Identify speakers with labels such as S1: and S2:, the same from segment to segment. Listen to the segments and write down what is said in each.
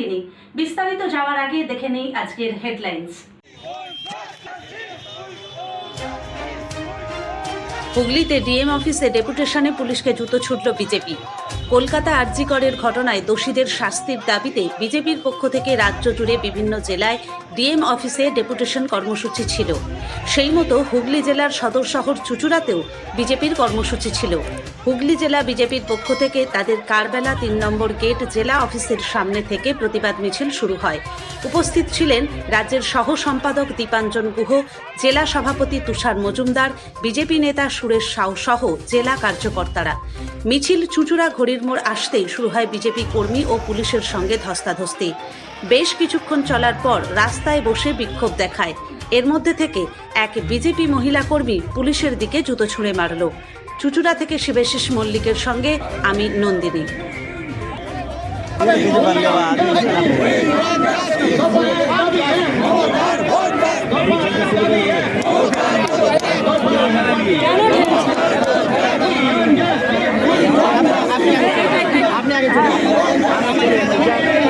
S1: নন্দিনী বিস্তারিত যাওয়ার আগে দেখে নেই আজকের হেডলাইন্স হুগলিতে ডিএম অফিসে ডেপুটেশনে পুলিশকে জুতো ছুটল বিজেপি। কলকাতা আরজিকরের ঘটনায় দোষীদের শাস্তির দাবিতে বিজেপির পক্ষ থেকে রাজ্য জুড়ে বিভিন্ন জেলায় ডিএম অফিসে ডেপুটেশন কর্মসূচি ছিল। সেই মতো হুগলি জেলার সদর শহর চুচুড়াতেও বিজেপির কর্মসূচি ছিল। হুগলি জেলা বিজেপির পক্ষ থেকে তাদের কারবেলা তিন নম্বর গেট জেলা অফিসের সামনে থেকে প্রতিবাদ মিছিল শুরু হয়। উপস্থিত ছিলেন রাজ্যের সহ সম্পাদক দীপাঞ্জন গুহ, জেলা সভাপতি তুষার মজুমদার, বিজেপি নেতা সুরেশ সাউ সহ জেলা কার্যকর্তারা। মিছিল চুঁচুড়া ঘড়ির মোড় আসতেই শুরু হয় বিজেপি কর্মী ও পুলিশের সঙ্গে ধস্তাধস্তি। বেশ কিছুক্ষণ চলার পর রাস্তায় বসে বিক্ষোভ দেখায় এর মধ্যে থেকে এক বিজেপি মহিলা কর্মী পুলিশের দিকে জুতো ছুঁড়ে মারল চুচুড়া থেকে শিবেশিস মল্লিকের সঙ্গে আমি নন্দিনী
S2: Justice! Justice!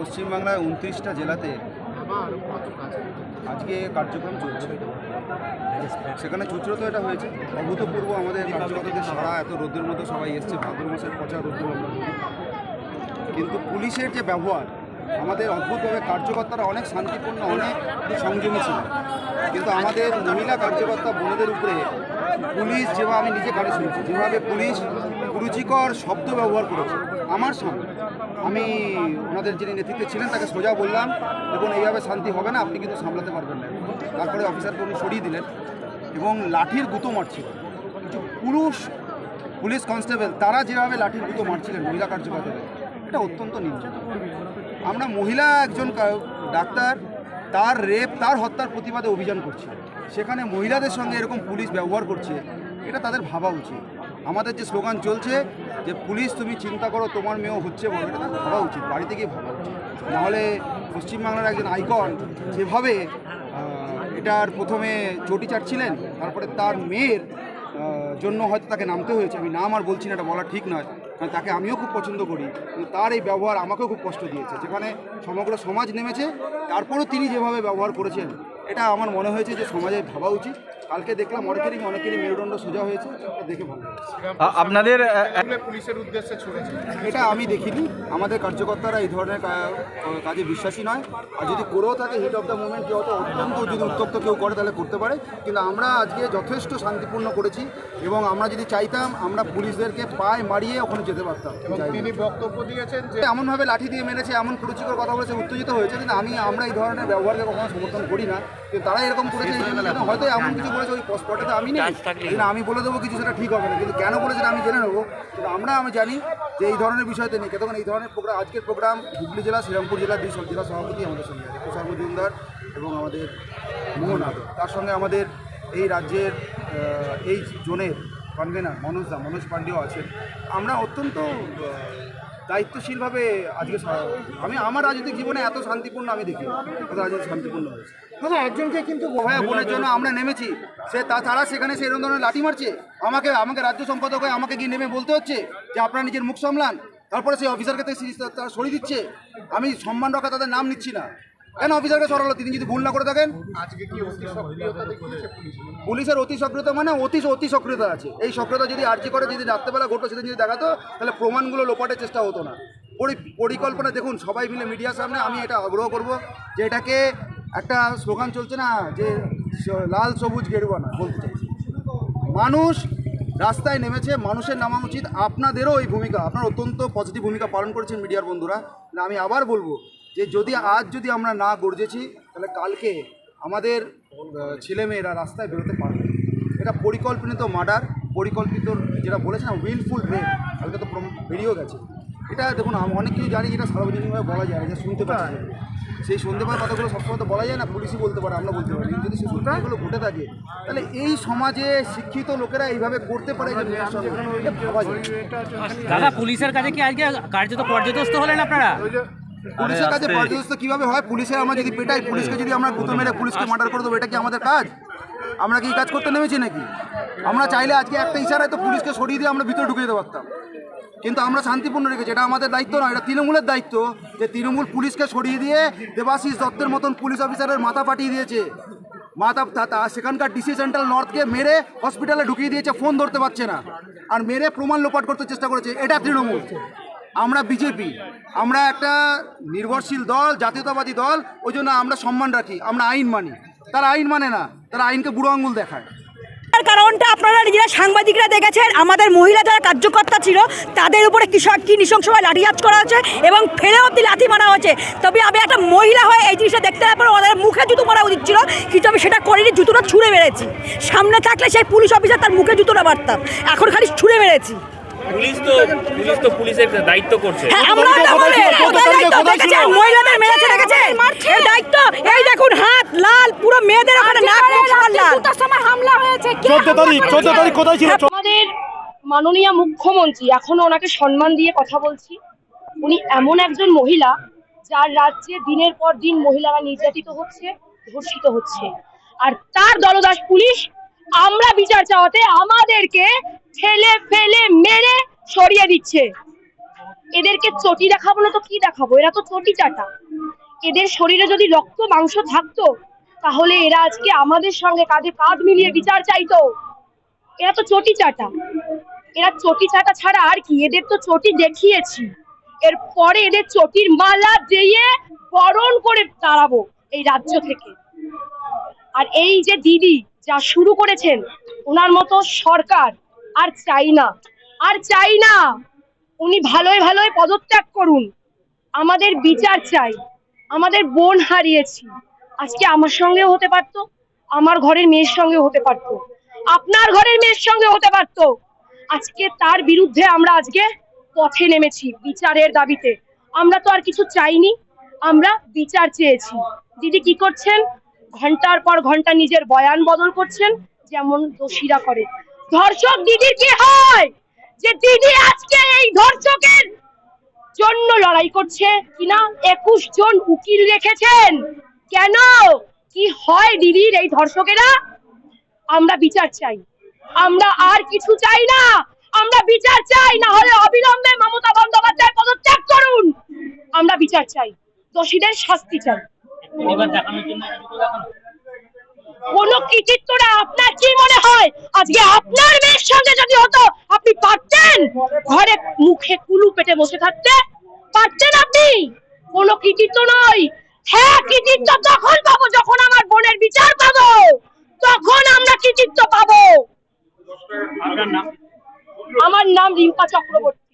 S3: পশ্চিমবাংলায় উনত্রিশটা জেলাতে আজকে কার্যক্রম চলছে। সেখানে চুচরো তো এটা হয়েছে। অভূতপূর্ব আমাদের কার্যকর্তাদের সারা, এত রোদ্রের মধ্যে সবাই এসছে, ভাদ্র মাসের পচা রোদ্র কিন্তু পুলিশের যে ব্যবহার, আমাদের অদ্ভুতভাবে কার্যকর্তারা অনেক শান্তিপূর্ণ, অনেক সংযমী ছিল কিন্তু আমাদের মহিলা কার্যকর্তা বোনেদের উপরে পুলিশ যেভাবে আমি নিজে কানে শুনেছি, যেভাবে পুলিশ কুরুচিকর শব্দ ব্যবহার করেছে, আমার সামনে, আমি ওনাদের যিনি নেতৃত্বে ছিলেন তাকে সোজা বললাম, দেখুন, এইভাবে শান্তি হবে না, আপনি কিন্তু সামলাতে পারবেন না। তারপরে অফিসারকে উনি সরিয়ে দিলেন এবং লাঠির গুঁতো মারছিল। কিছু পুরুষ পুলিশ কনস্টেবল, তারা যেভাবে লাঠির গুঁতো মারছিলেন মহিলা কার্যকর্তাদের, এটা অত্যন্ত নিম্ন আমরা মহিলা একজন ডাক্তার তার রেপ তার হত্যার প্রতিবাদে অভিযান করছে। সেখানে মহিলাদের সঙ্গে এরকম পুলিশ ব্যবহার করছে, এটা তাদের ভাবা উচিত। আমাদের যে স্লোগান চলছে যে, পুলিশ, তুমি চিন্তা করো, তোমার মেয়েও হচ্ছে বড় এটা তাদের ভাবা উচিত, বাড়িতে গিয়ে ভাবা উচিত। নাহলে পশ্চিমবাংলার একজন আইকন যেভাবে এটার প্রথমে চটি চাটছিলেন, তারপরে তার মেয়ের জন্য হয়তো তাকে নামতে হয়েছে। আমি নাম আর বলছি না, এটা বলা ঠিক নয়। তাকে আমিও খুব পছন্দ করি। তার এই ব্যবহার আমাকেও খুব কষ্ট দিয়েছে। যেখানে সমগ্র সমাজ নেমেছে, তারপরও তিনি যেভাবে ব্যবহার করেছেন এটা আমার মনে হয়েছে যে সমাজে ভাবা উচিত। কালকে দেখলাম অনেকেরই অনেকেরই মেরুদণ্ড সোজা হয়েছে। দেখে ভালো
S4: আপনাদের আ, আ-
S3: এটা আমি দেখিনি। আমাদের কার্যকর্তারা এই ধরনের কাজে বিশ্বাসী নয়। আর যদি করেও থাকে হিট অফ দ্য মুভমেন্ট কেউ হয়তো অত্যন্ত যদি উত্তপ্ত কেউ করে তাহলে করতে পারে। কিন্তু আমরা আজকে যথেষ্ট শান্তিপূর্ণ করেছি এবং আমরা যদি চাইতাম আমরা পুলিশদেরকে পায়ে মারিয়ে ওখানে যেতে পারতাম। তিনি বক্তব্য দিয়েছেন যে এমনভাবে লাঠি দিয়ে মেরেছে এমন কুরুচিকর কথা বলেছে উত্তেজিত হয়েছে। কিন্তু আমি আমরা এই ধরনের ব্যবহারকে কখনো সমর্থন করি না। তারা এরকম করেছে হয়তো এমন কিছু বলেছে ওই স্পটে তো আমি নেই। আমি বলে দেবো কিছু সেটা ঠিক হবে না। কিন্তু কেন বলেছে আমি জেনে নেব। কিন্তু আমরা আমি জানি যে এই ধরনের বিষয়তে নেই তখন এই ধরনের প্রোগ্রাম আজকের প্রোগ্রাম হুগলি জেলা শ্রীরামপুর জেলার দুই সব জেলা সভাপতি আমাদের সঙ্গে আছে। তুষার মজুমদার এবং আমাদের মোহন আদর তার সঙ্গে আমাদের এই রাজ্যের এই জোনের কনভেনার মনোজ দা মনোজ পাণ্ডেও আছেন। আমরা অত্যন্ত দায়িত্বশীলভাবে আজকে আমি আমার রাজনৈতিক জীবনে এত শান্তিপূর্ণ আমি দেখি রাজনীতি শান্তিপূর্ণ হয়েছে। দাদা একজনকে কিন্তু ভাইয়া বোনের জন্য আমরা নেমেছি। সে তাছাড়া সেখানে সে এরকম ধরনের লাঠি মারছে। আমাকে আমাকে রাজ্য সম্পাদক হয়ে আমাকে গিয়ে নেমে বলতে হচ্ছে যে আপনারা নিজের মুখ সামলান। তারপরে সেই অফিসারকে তারা সরিয়ে দিচ্ছে। আমি সম্মান রক্ষা তাদের নাম নিচ্ছি না। কেন অফিসারকে সরালো? তিনি যদি ভুল না করে থাকেন? পুলিশের অতি সক্রিয়তা মানে অতি অতি সক্রিয়তা আছে। এই সক্রিয়তা যদি আর্জি করে যদি রাত্রেবেলা ঘটতো সেদিন যদি দেখাতো তাহলে প্রমাণগুলো লোপাটের চেষ্টা হতো না। পরি- পরিকল্পনা দেখুন সবাই মিলে মিডিয়ার সামনে আমি এটা আগ্রহ করব যে এটাকে একটা স্লোগান চলছে না যে লাল, সবুজ, গেরুয়া না বলতে চাইছি। মানুষ রাস্তায় নেমেছে, মানুষের নামা উচিত। আপনাদেরও এই ভূমিকা, আপনার অত্যন্ত পজিটিভ ভূমিকা পালন করেছেন মিডিয়ার বন্ধুরা। না আমি আবার বলব যে যদি, আজ যদি আমরা না গর্জেছি, তাহলে কালকে আমাদের ছেলেমেয়েরা রাস্তায় বেরোতে পারবে। এটা পরিকল্পিত মার্ডার, পরিকল্পিত যেটা বলেছে না উইলফুল রেপ কালকে তো বেরিয়েও গেছে। এটা দেখুন আমি অনেক কিছু জানি যেটা সার্বজনীনভাবে বলা যায় না, যে শুনতে পাই সেই শুনতে পাওয়ার কথাগুলো সবসময় তো বলা যায় না পুলিশই বলতে পারে আমরা বলতে পারি। যদি সেই ঘটনাগুলো ঘটে থাকে তাহলে এই সমাজে শিক্ষিত লোকেরা এইভাবে করতে পারে যে যায়। না।
S5: দাদা পুলিশের কাছে কি আজকে কার্যত পর্যদস্ত হলেন আপনারা?
S3: পুলিশের কাছে পর্যদস্ত কীভাবে হয়? পুলিশে আমরা যদি পেটাই পুলিশকে যদি আমরা গুঁতো মেরে পুলিশকে মার্ডার করে দেবো এটা কি আমাদের কাজ? আমরা কি এই কাজ করতে নেমেছি নাকি? আমরা চাইলে আজকে একটা ইশারায় তো পুলিশকে সরিয়ে দিয়ে আমরা ভিতরে ঢুকিয়ে দিতে পারতাম। কিন্তু আমরা শান্তিপূর্ণ রেখেছি। এটা আমাদের দায়িত্ব নয়, এটা তৃণমূলের দায়িত্ব যে তৃণমূল পুলিশকে সরিয়ে দিয়ে দেবাশিস দত্তের মতন পুলিশ অফিসারের মাথা ফাটিয়ে দিয়েছে। মাথা সেখানকার ডিসি সেন্ট্রাল নর্থকে মেরে হসপিটালে ঢুকিয়ে দিয়েছে, ফোন ধরতে পারছে না। আর মেরে প্রমাণ লোপাট করতে চেষ্টা করেছে, এটা তৃণমূল। আমরা বিজেপি, আমরা একটা নির্ভরশীল দল, জাতীয়তাবাদী দল, ওই জন্য আমরা সম্মান রাখি, আমরা আইন মানি। তারা আইন মানে না, তারা আইনকে বুড়ো আঙুল দেখায়।
S6: তার কারণটা আপনারা নিজেরা সাংবাদিকরা দেখেছেন, আমাদের মহিলা যারা কার্যকর্তা ছিল, তাদের উপরে কৃষক কি নৃশংসভাবে লাঠিচার্জ করা হয়েছে এবং ফেলে অব্দি লাঠি মারা হয়েছে। তবে আমি একটা মহিলা হয়ে এই জিনিসটা দেখতে না পারো ওদের মুখে জুতো মারা উচিত ছিল, কিন্তু আমি সেটা করিনি, জুতোটা ছুঁড়ে বেড়েছি সামনে থাকলে সেই পুলিশ অফিসার তার মুখে জুতোটা মারতাম। এখন খালি ছুঁড়ে মেরেছি।
S5: পুলিশ তো পুলিশ তো পুলিশের দায়িত্ব করছে।
S6: হ্যাঁ আমরা তো বলে মহিলাদের মেরেছে। দেখেছেন এই দায়িত্ব এই দেখুন হাত লাল পুরো মেয়েদের ওখানে নাক লাল
S7: সময় হামলা হয়েছে। কে
S2: চোদ্দ তারিখ চোদ্দ তারিখ কোথায় ছিল?
S7: আমাদের মাননীয় মুখ্যমন্ত্রী এখনও ওনাকে সম্মান দিয়ে কথা বলছি। উনি এমন একজন মহিলা যার রাজ্যে দিনের পর দিন মহিলারা নির্যাতিত হচ্ছে ধর্ষিত হচ্ছে। আর তার দলদাস পুলিশ আমরা বিচার চাওয়াতে আমাদেরকে ঠেলে ফেলে, মেরে সরিয়ে দিচ্ছে। এদেরকে চটি দেখাবো না তো কি দেখাবো? এরা তো চটি চাটা। এদের শরীরে যদি রক্ত, মাংস থাকতো, তাহলে এরা আজকে আমাদের সঙ্গে কাঁধে কাঁধ মিলিয়ে বিচার চাইতো। এরা তো চটি চাটা। এরা চটি চাটা ছাড়া আর কি? এদের তো চটি দেখিয়েছি। এরপরে এদের চটির মালা দিয়ে বরণ করে দাঁড়াবো এই রাজ্য থেকে। আর এই যে দিদি যা শুরু করেছেন ওনার মতো সরকার আর চাই না। আর চাই না, উনি ভালোই ভালোই পদত্যাগ করুন। আমাদের বিচার চাই, আমাদের বোন হারিয়েছি। আজকে আমার সঙ্গেও হতে পারতো, আমার ঘরের মেয়ের সঙ্গে হতে পারতো, আপনার ঘরের মেয়ের সঙ্গে হতে পারতো। আজকে তার বিরুদ্ধে আমরা আজকে পথে নেমেছি বিচারের দাবিতে। আমরা তো আর কিছু চাইনি, আমরা বিচার চেয়েছি। দিদি কি করছেন? ঘণ্টার পর ঘণ্টা নিজের বয়ান বদল করছেন, যেমন দোষীরা করে। ধর্ষক দিদির কি হয়? যে দিদি আজকে এই ধর্ষকের জন্য লড়াই করছে কিনা? একুশ জন উকিল রেখেছেন। কেন? কি হয় দিদির এই ধর্ষকেরা? আমরা বিচার চাই। আমরা আর কিছু চাই না। আমরা বিচার চাই, না হলে অবিলম্বে মমতা বন্দ্যোপাধ্যায় পদত্যাগ করুন। আমরা বিচার চাই। দোষীদের শাস্তি চাই। কোন কৃতিত্ব না আপনার কি মনে হয়? আজকে আপনার মেয়ের সঙ্গে যদি হতো আপনি পারতেন? ঘরে মুখে কুলু পেটে বসে থাকতে পারতেন আপনি? কোন কৃতিত্ব নয়। হ্যাঁ কৃতিত্ব তখন পাবো যখন আমার বোনের বিচার পাবো। তখন আমরা কৃতিত্ব পাবো। আমার নাম রিম্পা চক্রবর্তী।